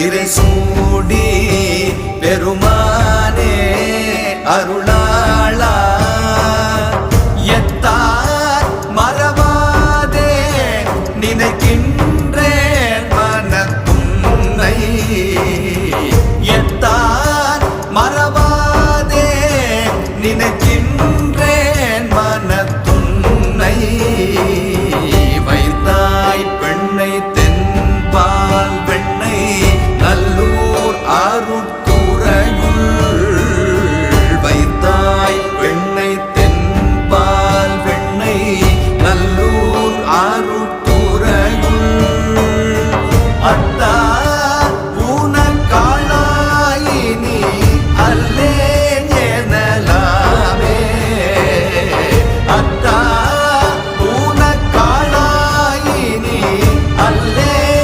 திரை சூடி பெருமானே அருளாளா. எத்தார் மறவாதே நினைக்கின்றேன் மனத்துன்னை.